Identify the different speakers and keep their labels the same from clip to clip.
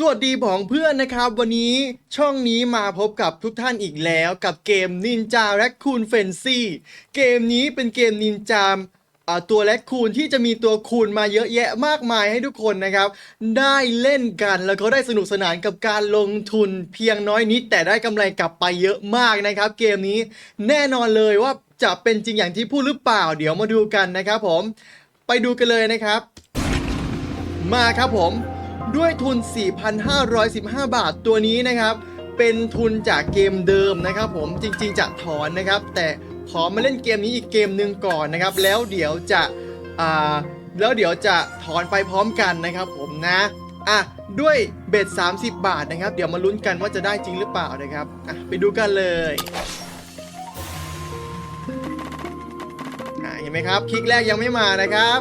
Speaker 1: สวัสดีผองเพื่อนนะครับ วันนี้ช่องนี้มาพบกับทุกท่านอีกแล้วกับเกม Ninja Raccoon Frenzy เกมนี้เป็นเกมนินจาตัวแรคคูนที่จะมีตัวคูณมาเยอะแยะมากมายให้ทุกคนนะครับ ได้เล่นกันแล้วก็ได้สนุกสนานกับการลงทุนเพียงน้อยนิด แต่ได้กำไรกลับไปเยอะมากนะครับ เกมนี้แน่นอนเลยว่าจะเป็นจริงอย่างที่พูดหรือเปล่า เดี๋ยวมาดูกันนะครับผมไปดูกันเลยนะครับ มาครับผม ด้วยทุน 4,515 บาทตัวนี้นะครับ เป็นทุนจากเกมเดิมนะครับผมจริงๆจะถอนนะครับ แต่ขอมาเล่นเกมนี้อีกเกมหนึ่งก่อนนะครับ แล้วเดี๋ยวจะอ่าแล้วเดี๋ยวจะถอนไปพร้อมกันนะครับผมนะอะด้วยเบ็ด 30 บาทนะครับ เดี๋ยวมาลุ้นกันว่าจะได้จริงหรือเปล่านะครับอะไปดูกันเลยอะเห็นไหมครับ คลิกแรกยังไม่มานะครับ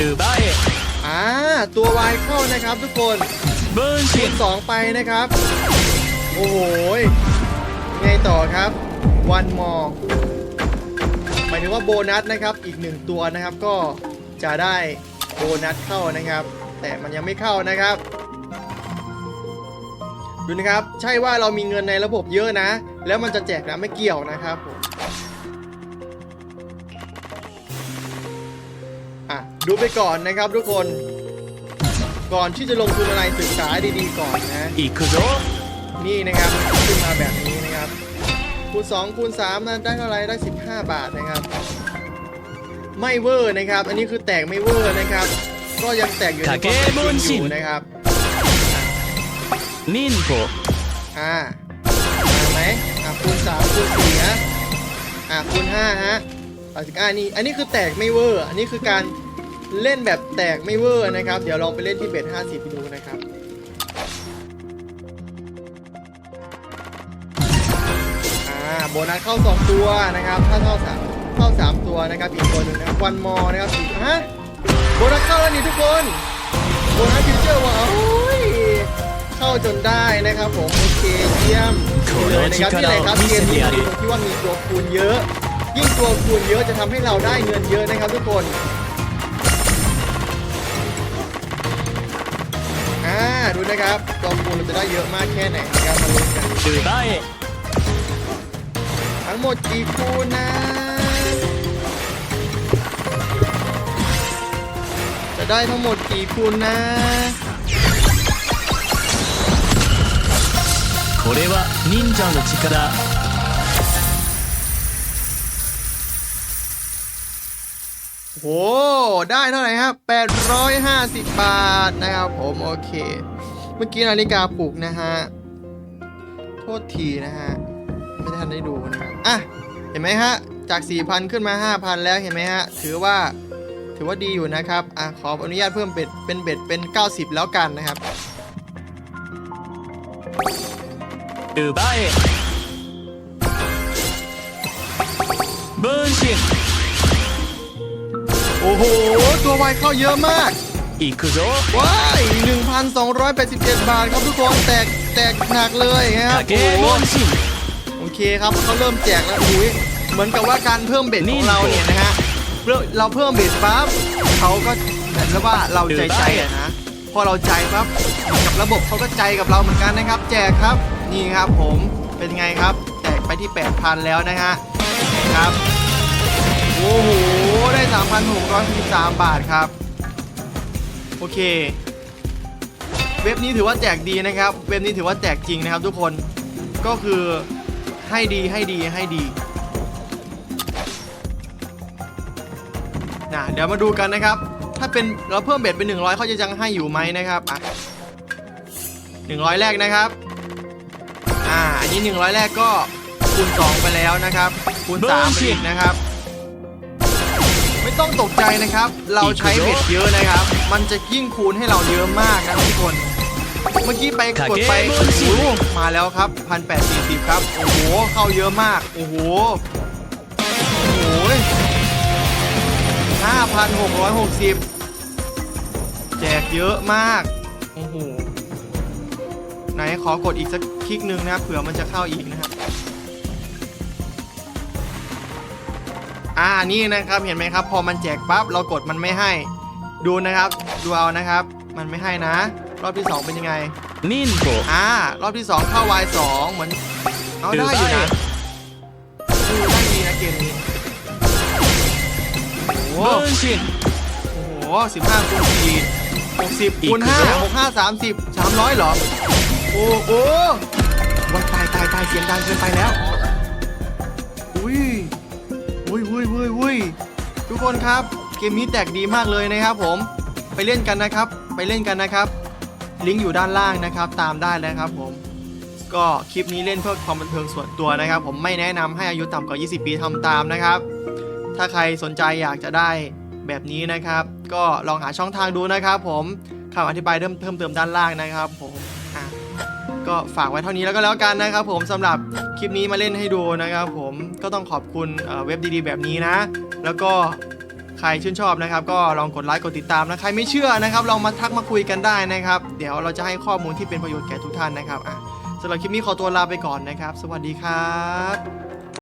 Speaker 2: ดูไบ
Speaker 1: อ่าตัววายเข้านะครับทุกคน
Speaker 2: เบิร์
Speaker 1: นชิคูสองไปนะครับ โอ้โหยไงต่อครับ วันมอหมายถึงว่าโบนัสนะครับ อีกหนึ่งตัวนะครับก็จะได้โบนัสเข้านะครับ แต่มันยังไม่เข้านะครับ ดูนะครับ ใช่ว่าเรามีเงินในระบบเยอะนะ แล้วมันจะแจกนะไม่เกี่ยวนะครับผม ดูไปก่อนนะครับทุกคน ก่อนที่จะลงทุนอะไรศึกษาดีๆก่อนนะ
Speaker 2: อีกคือโนี่
Speaker 1: นะครับขึ้นมาแบบนี้นะครับคูณ2คูณ3นั้นได้เท่าไรได้ 15 บาทนะครับ ไม่เวอร์นะครับ อันนี้คือแตกไม่เวอร์นะครับ ก็ยังแตกอยู่ในความนอยู่นะครับ
Speaker 2: นิน
Speaker 1: โกอ่าไหมอ่าคูณ3คูณ4นะอ่าคูณ5ฮะ85นี่อันนี้คือแตกไม่เวอร์ อันนี้คือการ เล่นแบบแตกไม่เวอร์นะครับ เดี๋ยวลองไปเล่นที่เบ็ด50ดูนะครับอ่าโบนัสเข้า 2 ตัวนะครับ ถ้าเข้า3เข้า 3 ตัวนะครับ อีกตัวหนึ่งนะครับวันมอนะครับฮะโบนัสเข้าแล้วนี่ทุกคน โบนัสฟิวเจอร์ว้าวเข้าจนได้นะครับผมโอเคเยี่ยมเลยนะครับที่ไหนครับเกมนี้ที่ว่ามีตัวคูณเยอะ ยิ่งตัวคูณเยอะจะทำให้เราได้เงินเยอะนะครับทุกคน นะครับตัวคูณเราจะได้เยอะมากแค่ไหนนะครับมาลุ้นกัน
Speaker 2: 奪え
Speaker 1: ทั้งหมดกี่คูณนะ จะได้ทั้งหมดกี่คูณนะ
Speaker 2: これは忍者の力
Speaker 1: โห ได้เท่าไหร่ครับ 850 บาทนะครับผมโอเค เ มื่อกี้นาฬิกาปลุกนะฮะ โทษทีนะฮะ ไม่ทันได้ดูนะครับอะ เห็นไหมฮะ จาก 4,000 ขึ้นมา 5,000 แล้วเห็นไหมฮะ ถือว่าถือว่าดีอยู่นะครับ อะ ขออนุญาตเพิ่มเบ็ดเป็นเบ็ดเป็น 90 แล้วกันนะครับ
Speaker 2: ดูไปเบิร์นชิน
Speaker 1: โอ้โห ตัวไวเข้าเยอะมาก
Speaker 2: อีกคือโด
Speaker 1: ว้าย1,287 บาทครับทุกคนแตกแตกหนักเลยครับโอเคครับเขาเริ่มแจกแล้วอุ้ยเหมือนกับว่าการเพิ่มเบ็ดของเราเนี่ยนะฮะเราเพิ่มเบ็ดปั๊บเขาก็เหมือนว่าเราใจใจนะพอเราใจปั๊บกับระบบเขาก็ใจกับเราเหมือนกันนะครับ แจกครับนี่ครับผมเป็นไงครับแตกไปที่ 8,000 แล้วนะฮะครับโอ้โหได้ 3,613 บาทครับ โอเค เว็บนี้ถือว่าแจกดีนะครับ เว็บนี้ถือว่าแจกจริงนะครับ ทุกคน ก็คือให้ดีให้ดีให้ดีนะเดี๋ยวมาดูกันนะครับ ถ้าเป็นเราเพิ่มเบ็ดเป็น 100เขาจะยังให้อยู่ไหมนะครับอะ100 แรกนะครับ อ่า อันนี้ 100 แรกก็คูณ 2 ไปแล้วนะครับ คูณ3ไปอีกนะครับ ไม่ต้องตกใจนะครับ เราใช้เบ็ดเยอะนะครับ มันจะยิ่งคูณให้เราเยอะมากนะทุกคน เมื่อกี้ไปกดไปโอ้โหมาแล้วครับพันแปดสี่สิบครับ โอ้โห เข้าเยอะมาก โอ้โห โอ้โหห้าพันหกร้อยหกสิบแจกเยอะมาก โอ้โห ไหนขอกดอีกสักคลิกหนึ่งนะครับเผื่อมันจะเข้าอีกนะครับ่านี่นะครับเห็นไหมครับ พอมันแจกปั๊บเรากดมันไม่ให้ ดูนะครับดูเอานะครับ มันไม่ให้นะ รอบที่ 2 เป็นยังไง
Speaker 2: นินโก
Speaker 1: อ่ารอบที่ 2 เข้าวา Y2 เหมือนเอาได้อยู่นะดูได้ดีนะเกมนี้โอ้เบิ
Speaker 2: ชิน
Speaker 1: โอ้โหสิบห้าคูณสี่หกสิบคูณห้าหกห้าสามสิบสามร้อยหรอ โอ้โหวันตายตายตายเสียงดังเกินไปแล้ว คนครับ เกมนี้แตกดีมากเลยนะครับผมไปเล่นกันนะครับ ไปเล่นกันนะครับ ลิงก์อยู่ด้านล่างนะครับ ตามได้แล้วครับผม ก็คลิปนี้เล่นเพื่อความบันเทิงส่วนตัวนะครับ ผมไม่แนะนำให้อายุต่ำกว่า 20 ปีทำตามนะครับ ถ้าใครสนใจอยากจะได้แบบนี้นะครับ ก็ลองหาช่องทางดูนะครับ ผมคำอธิบายเพิ่มเติมด้านล่างนะครับ ผมก็ฝากไว้เท่านี้แล้วก็แล้วกันนะครับ ผมสำหรับคลิปนี้มาเล่นให้ดูนะครับ ผมก็ต้องขอบคุณเว็บดีๆ แบบนี้นะ แล้วก็ ใครชื่นชอบนะครับ ก็ลองกดไลค์กดติดตามนะใครไม่เชื่อนะครับลองมาทักมาคุยกันได้นะครับ เดี๋ยวเราจะให้ข้อมูลที่เป็นประโยชน์แก่ทุกท่านนะครับอะสำหรับคลิปนี้ขอตัวลาไปก่อนนะครับ สวัสดีครับ